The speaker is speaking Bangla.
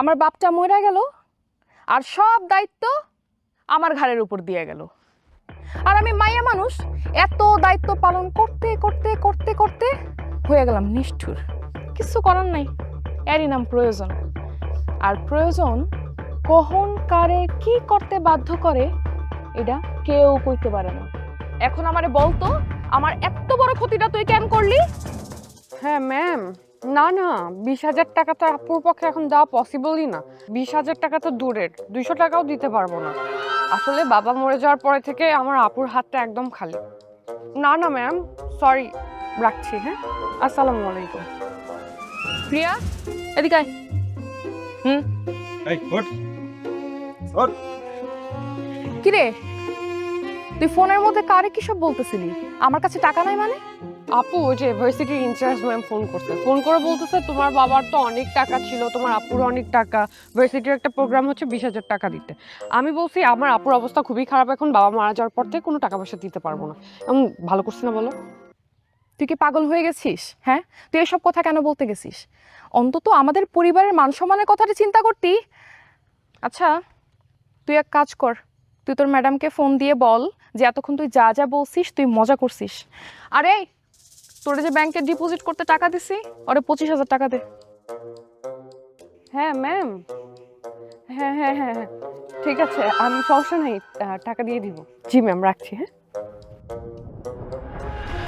আমার বাপটা মরে গেল আর সব দায়িত্ব আমার ঘাড়ের উপর দিয়ে গেল। আর আমি মাইয়া মানুষ, এত দায়িত্ব পালন করতে করতে করতে করতে হয়ে গেলাম নিষ্ঠুর। কিছু করার নাই, এরই নাম প্রয়োজন। আর প্রয়োজন কখন, কারে, কি করতে বাধ্য করে, এটা কেউ কইতে পারে না। এখন আমারে বলতো, আমার এত বড় ক্ষতিটা তুই কেন করলি? হ্যাঁ ম্যাম না না বিশ হাজার টাকা তো আপুর পক্ষে এখন দেওয়া পসিবলই না। বিশ হাজার টাকা তো দূরের দুইশো টাকাও দিতে পারব না। আসলে বাবা মরে যাওয়ার পরে থেকে আমার আপুর হাতটা একদম খালি। না না ম্যাম সরি রাখছি হ্যাঁ? আসসালামু আলাইকুম। প্রিয়া এদিকে আয়। হুম? এই ওঠ। ওঠ। কিরে? তুই ফোনের মধ্যে কারে কি সব বলতেছিলি? আমার কাছে টাকা নাই মানে? আপু যে ভার্সিটির ইনচার্জ ম্যাম ফোন করছে। ফোন করে বলতেছে, তোমার বাবার তো অনেক টাকা ছিল, তোমার আপুর অনেক টাকা। ভার্সিটির একটা প্রোগ্রাম হচ্ছে বিশ হাজার টাকা দিতে। আমি বলছি, আমার আপুর অবস্থা খুবই খারাপ, এখন বাবা মারা যাওয়ার পর থেকে কোনো টাকা পয়সা দিতে পারব না। এমন ভালো করছি না, বলো। তুই কি পাগল হয়ে গেছিস হ্যাঁ? তুই এসব কথা কেন বলতে গেছিস? অন্তত আমাদের পরিবারের মান সম্মানের কথাটা চিন্তা করতি? আচ্ছা তুই এক কাজ কর। তুই তোর ম্যাডামকে ফোন দিয়ে বল যে, এতক্ষণ তুই যা যা বলছিস, তুই মজা করছিস। আরে তোরা যে ব্যাংকে ডিপোজিট করতে টাকা দিছি, ওরে পঁচিশ হাজার টাকা দে। হ্যাঁ ম্যাম হ্যাঁ হ্যাঁ হ্যাঁ হ্যাঁ। ঠিক আছে, আমি সমস্যা নেই টাকা দিয়ে দিব। জি ম্যাম রাখছি হ্যাঁ?